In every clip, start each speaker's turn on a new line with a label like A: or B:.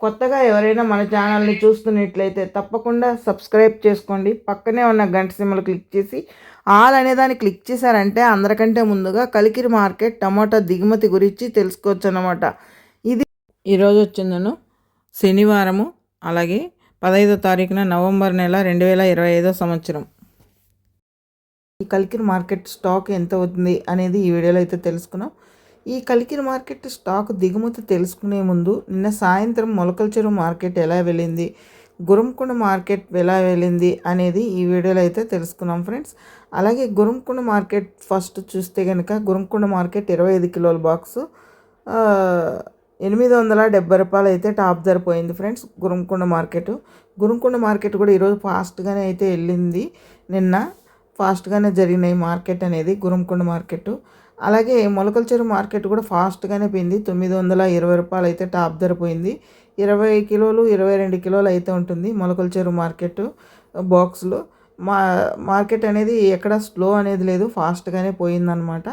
A: కొత్తగా ఎవరైనా మన ఛానల్ని చూస్తున్నట్లయితే తప్పకుండా సబ్స్క్రైబ్ చేసుకోండి. పక్కనే ఉన్న గంట సిమ్మలు క్లిక్ చేసి ఆల్ అనే దాన్ని క్లిక్ చేశారంటే అందరికంటే ముందుగా కలికిరి మార్కెట్ టమాటా దిగుమతి గురించి తెలుసుకోవచ్చు అన్నమాట ఇది ఈరోజు వచ్చిందను. శనివారము అలాగే పదహైదో తారీఖున నవంబర్ నెల రెండు వేల ఇరవై ఐదో సంవత్సరం. ఈ కలికిరి మార్కెట్ స్టాక్ ఎంత అవుతుంది అనేది ఈ వీడియోలో అయితే తెలుసుకున్నాం. ఈ కలికిరి మార్కెట్ స్టాక్ దిగుమతి తెలుసుకునే ముందు నిన్న సాయంత్రం మొలకల చెరువు మార్కెట్ ఎలా వెళ్ళింది గురంకొండ మార్కెట్ ఎలా వెళ్ళింది అనేది ఈ వీడియోలో అయితే తెలుసుకున్నాం ఫ్రెండ్స్. అలాగే గురంకొండ మార్కెట్ ఫస్ట్ చూస్తే కనుక గురంకొండ మార్కెట్ ఇరవై ఐదు కిలోల బాక్సు ఎనిమిది వందల డెబ్బై రూపాయలు అయితే టాప్ ధర పోయింది friends Gurramkonda market. Gurramkonda market కూడా ఈరోజు ఫాస్ట్గానే అయితే వెళ్ళింది. నిన్న ఫాస్ట్గానే జరిగినాయి మార్కెట్ అనేది గురంకొండ మార్కెట్. అలాగే మొలకల చెరువు మార్కెట్ కూడా ఫాస్ట్గానే పోయింది. తొమ్మిది వందల ఇరవై రూపాయలు అయితే టాప్ ధర పోయింది. ఇరవై కిలోలు ఇరవై రెండు కిలోలు అయితే ఉంటుంది మొలకల చెరువు మార్కెట్ బాక్స్లో. మా మార్కెట్ అనేది ఎక్కడ స్లో అనేది లేదు ఫాస్ట్గానే పోయిందనమాట.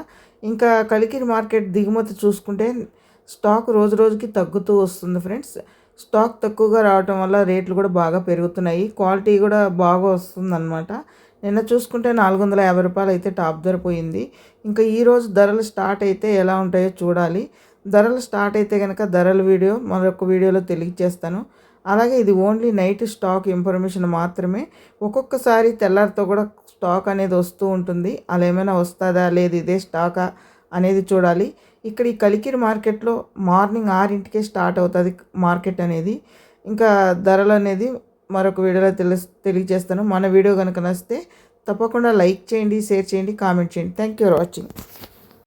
A: ఇంకా కలికిరి మార్కెట్ దిగుమతి చూసుకుంటే స్టాక్ రోజు రోజుకి తగ్గుతూ వస్తుంది ఫ్రెండ్స్. స్టాక్ తక్కువగా రావటం వల్ల రేట్లు కూడా బాగా పెరుగుతున్నాయి. క్వాలిటీ కూడా బాగా వస్తుందన్నమాట నిన్న చూసుకుంటే నాలుగు వందల యాభై రూపాయలు అయితే టాప్ ధర పోయింది. ఇంకా ఈరోజు ధరలు స్టార్ట్ అయితే ఎలా ఉంటాయో చూడాలి. ధరలు స్టార్ట్ అయితే కనుక ధరల వీడియో మరొక వీడియోలో తెలియజేస్తాను. అలాగే ఇది ఓన్లీ నైట్ స్టాక్ ఇన్ఫర్మేషన్ మాత్రమే. ఒక్కొక్కసారి తెల్లారితో కూడా స్టాక్ అనేది వస్తూ ఉంటుంది. అలా ఏమైనా వస్తుందా? లేదు ఇదే స్టాకా? అనేది చూడాలి. ఇక్కడ ఈ కలికిరి మార్కెట్లో మార్నింగ్ ఆరింటికే స్టార్ట్ అవుతుంది మార్కెట్ అనేది. ఇంకా ధరలు అనేది మరొక వీడియోలో తెలుసు తెలియజేస్తాను. మన వీడియో కనుక నచ్చితే తప్పకుండా లైక్ చేయండి షేర్ చేయండి కామెంట్ చేయండి. Thank you for watching